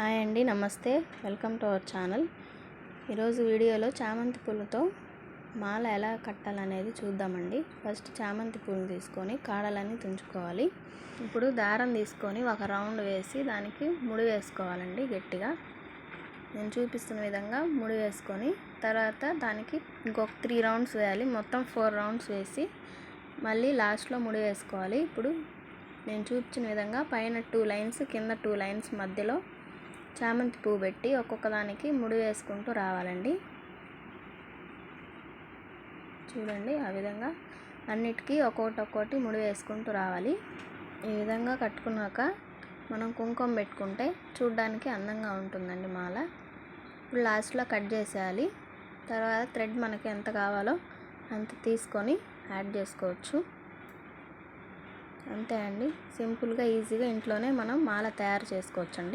Hi అండి నమస్తే. Welcome to our channel. ఈరోజు వీడియోలో చామంతి పూలతో మాల ఎలా కట్టాలనేది చూద్దామండి. ఫస్ట్ చామంతి పూలు తీసుకొని కాడలన్నీ తుంచుకోవాలి. ఇప్పుడు దారం తీసుకొని ఒక రౌండ్ వేసి దానికి ముడి వేసుకోవాలండి గట్టిగా. నేను చూపిస్తున్న విధంగా ముడి వేసుకొని తర్వాత దానికి ఇంకొక త్రీ రౌండ్స్ వేయాలి. మొత్తం ఫోర్ రౌండ్స్ వేసి మళ్ళీ లాస్ట్లో ముడి వేసుకోవాలి. ఇప్పుడు నేను చూపించిన విధంగా పైన టూ లైన్స్ కింద టూ లైన్స్ మధ్యలో చామంతి పువ్వు పెట్టి ఒక్కొక్క దానికి ముడి వేసుకుంటూ రావాలండి. చూడండి ఆ విధంగా అన్నిటికీ ఒక్కొక్కటి ఒక్కొక్కటి ముడి వేసుకుంటూ రావాలి. ఈ విధంగా కట్టుకున్నాక మనం కుంకుమ పెట్టుకుంటే చూడ్డానికి అందంగా ఉంటుందండి మాల. ఇప్పుడు లాస్ట్లో కట్ చేసేయాలి. తర్వాత థ్రెడ్ మనకి ఎంత కావాలో అంత తీసుకొని యాడ్ చేసుకోవచ్చు. అంతే అండి. సింపుల్గా ఈజీగా ఇంట్లోనే మనం మాల తయారు చేసుకోవచ్చండి.